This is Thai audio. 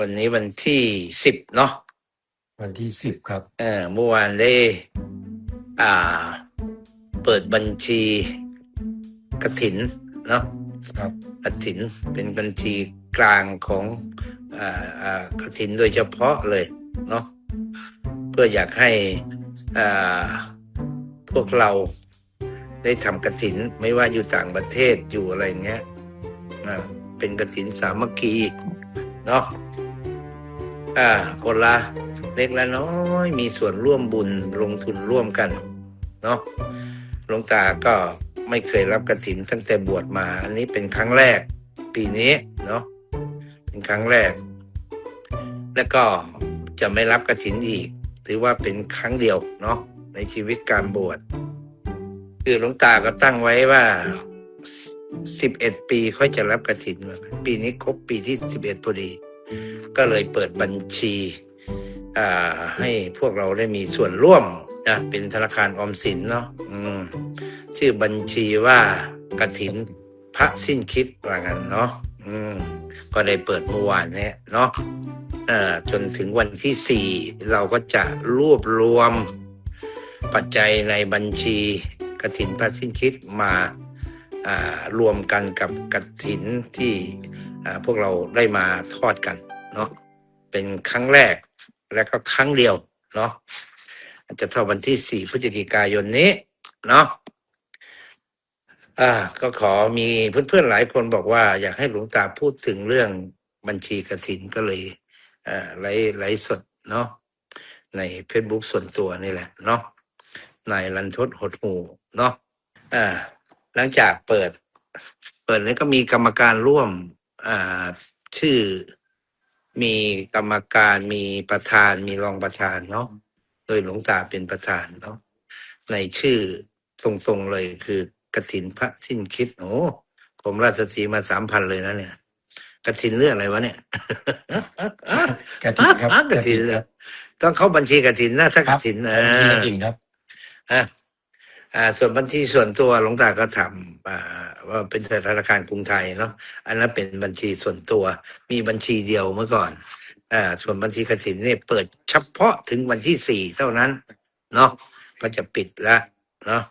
วันนี้วันที่สิบเนาะวันที่สิบครับ เออเมื่อวานได้อ่า เปิดบัญชีกถินเนาะครับกถินเป็นบัญชีกลางของอ่าอ่ากถินโดยเฉพาะเลยเนาะเพื่ออยากให้อ่าพวกเราได้ทำกถินไม่ว่าอยู่ต่างประเทศอยู่อะไรเงี้ยอ่าเป็นกถินสามัคคีเนาะ อ่าคนละเล็กและน้อยมีส่วนร่วมบุญลงทุนร่วมกันเนาะหลวงตาก็ไม่เคยรับกระถินตั้งแต่บวชมา อันนี้เป็นครั้งแรก ปีนี้เนาะเป็นครั้งแรก แล้วก็จะไม่รับกระถินอีก ถือว่าเป็นครั้งเดียวเนาะในชีวิตการบวชคือหลวงตาก็ตั้งไว้ว่าสิบเอ็ดปีค่อยจะรับกระถินมาปีนี้ครบปีที่สิบเอ็ดพอดี ก็เลยเปิดบัญชีให้พวกเราได้มีส่วนร่วมนะเป็นธนาคารออมสินเนาะชื่อบัญชีว่ากระถินพระสิ้นคิดว่างั้นเนาะก็ได้เปิดเมื่อวานเนี้ยเนาะจนถึงวันที่สี่เราก็จะรวบรวมปัจจัยในบัญชีกระถินพระสิ้นคิดมารวมกันกับกระถินที่พวกเราได้มาทอดกัน เนาะเป็นครั้งแรกและก็ครั้งเดียวเนาะจะเท่าวันที่สี่พฤศจิกายนนี้ เนาะอ่า ก็ขอมีเพื่อนๆหลายคนบอกว่า อยากให้หลวงตาพูดถึงเรื่องบัญชีกระถินก็เลยอ่าไลไลสดเนาะในเฟซบุ๊กส่วนตัวนี่แหละ เนาะนายรันทดหดหูเนาะอ่า หลังจากเปิด เปิดนี้ก็มีกรรมการร่วม อ่า ชื่อ มีกรรมการมีประธานมีรองประธานเนาะโดยหลวงตาเป็นประธานเนาะในชื่อตรงๆเลยคือกฐินพระสิ้นคิดโอ้ผมราชสีมาสามพันเลยนะเนี่ยกฐินเรื่องอะไรวะเนี่ยกระถินครับกฐินเลยต้องเข้าบัญชีกฐินนะถ้ากฐินเอมีอกระถินครับอะอ่า ส่วนบัญชีส่วนตัวหลวงตาก็ทำอ่าว่าเป็นธนาคารกรุงไทยเนาะอันนั้นเป็นบัญชีส่วนตัว มีบัญชีเดียวเมื่อก่อนอ่าส่วนบัญชีกสินเนี่ยเปิดเฉพาะถึงวันที่สี่เท่านั้นเนาะก็จะปิดแล้วเนาะ